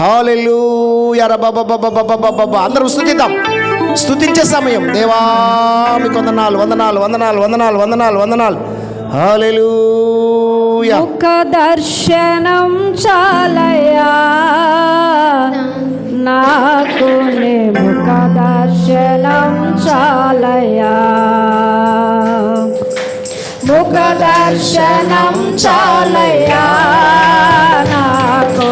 హాలెల్లు అందరూ స్థుతిద్దాం స్థుతించే సమయం. దేవా మీకు వందనాలు వందనాలు వందనాలు వందనాలు వందనాలు వందనాలు. హాలెలు ఒక దర్శనం చాలయా నాకు ఒక దర్శనం చాలయా ముఖ దర్శనం చాలయా నాకు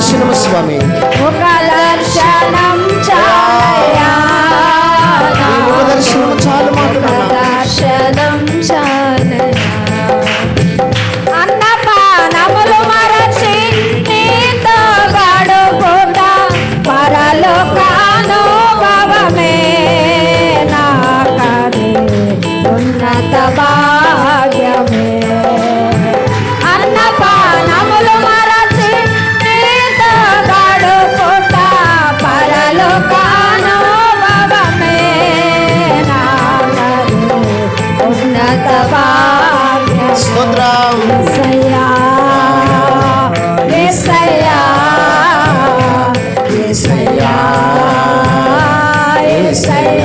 దర్శనము స్వామి. ముఖ దర్శనం ముఖ దర్శనము చాలు మాట దర్శనం పరలోకానో say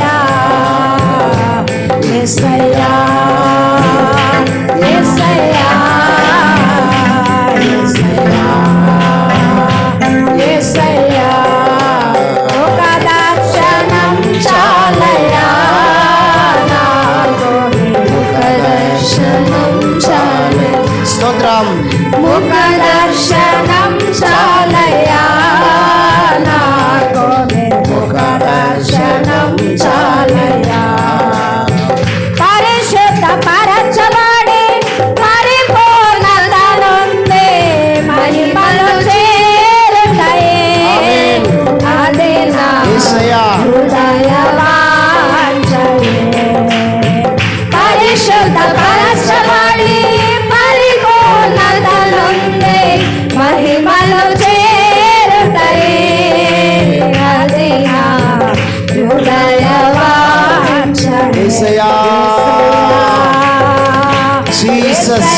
Jesus.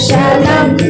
shalom.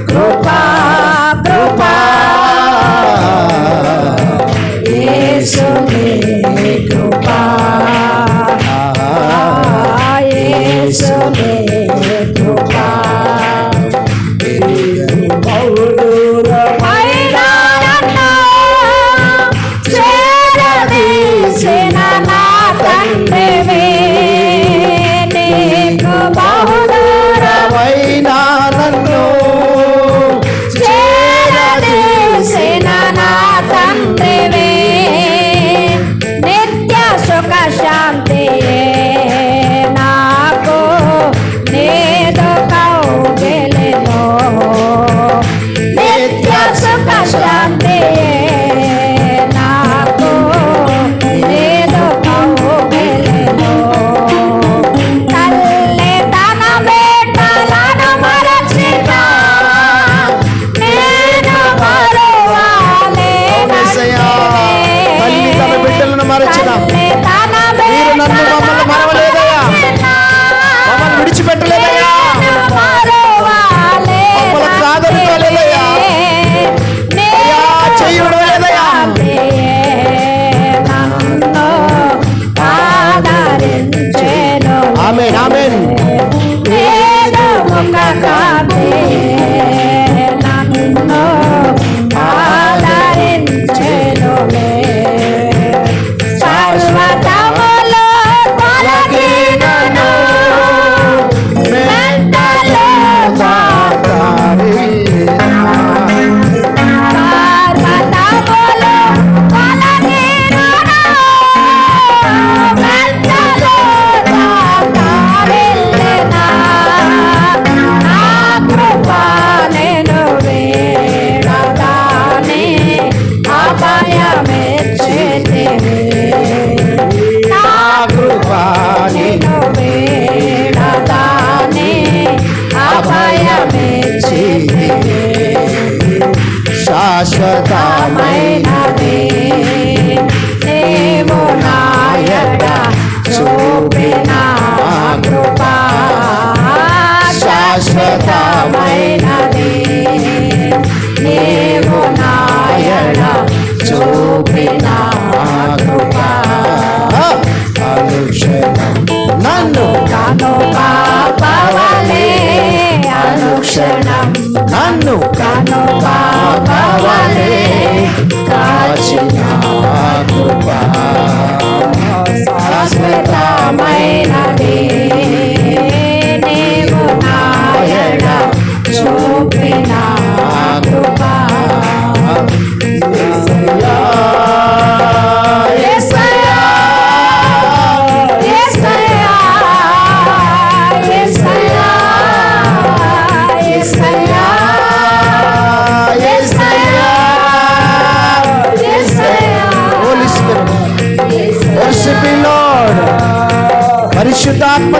శాశ్వతమైనదే stop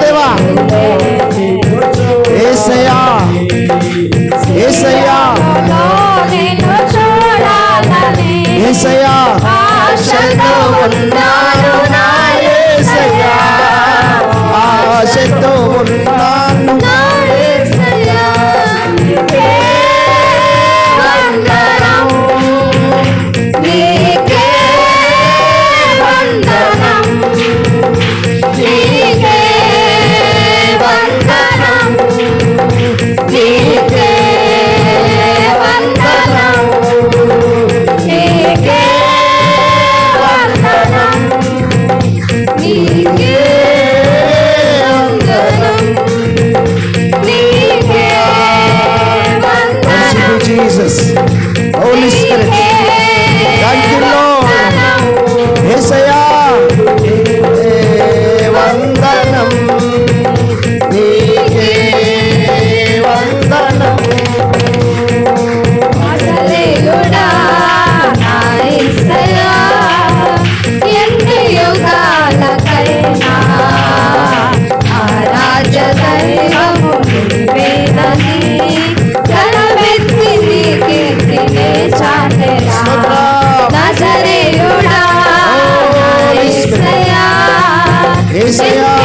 Yes,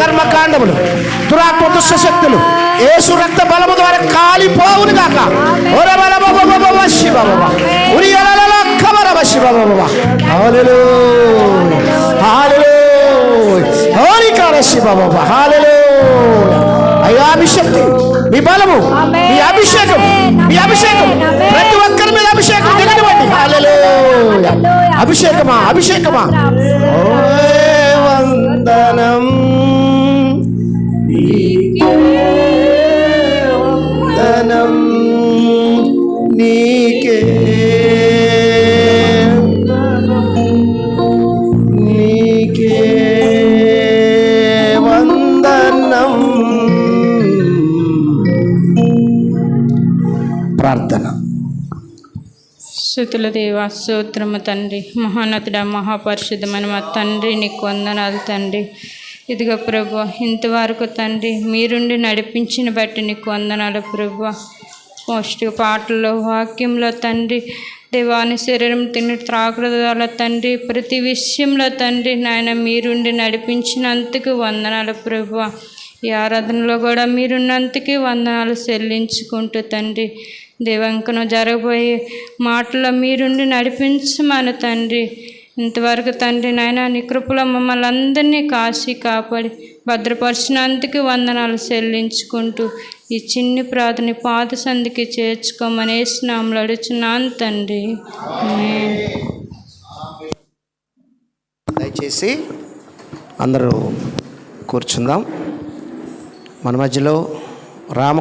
కర్మకాండములు దురాత్మ దుష్ట శక్తులు ఏసు రక్త బలము ద్వారా కాలిపోవును గాక. అయ్యా మీ శక్తి మీ బలము మీ అభిషేకం మీ అభిషేకం. ప్రతి ఒక్కరి మీద అభిషేకం దిగనివ్వండి అభిషేకమా అభిషేకమా. వందనం. నీకేతనం ప్రార్థన. దేవ స్తోత్రము తండ్రి. మహోన్నతుడ మహాపరిషుద్ధమైన మా తండ్రి నీకు వందనాలు తండ్రి. ఇదిగో ప్రభు ఇంతవరకు తండ్రి మీరుండి నడిపించిన బట్టి నీకు వందనాలు ప్రభు. పౌష్టిక పాటల్లో వాక్యంలో తండ్రి దేవాని శరీరం తిని త్రాకుల తండ్రి ప్రతి విషయంలో తండ్రి నాయన మీరుండి నడిపించినందుకు వందనాలు ప్రభు. ఈ ఆరాధనలో కూడా మీరున్నందుకే వందనాలు చెల్లించుకుంటూ తండ్రి దేవంకను జరగబోయే మాటలో మీరుండి నడిపించమని తండ్రి. ఇంతవరకు తండ్రి నాయన నీ కృపలో మమ్మల్ని అందరినీ కాసి కాపాడి భద్రపరిచినందుకు వందనాలు చెల్లించుకుంటూ ఈ చిన్ని ప్రార్థన పాత సంధికి చేర్చుకోమని స్నాములు అడుచున్నాను తండ్రి. దయచేసి అందరూ కూర్చుందాం. మన మధ్యలో రామ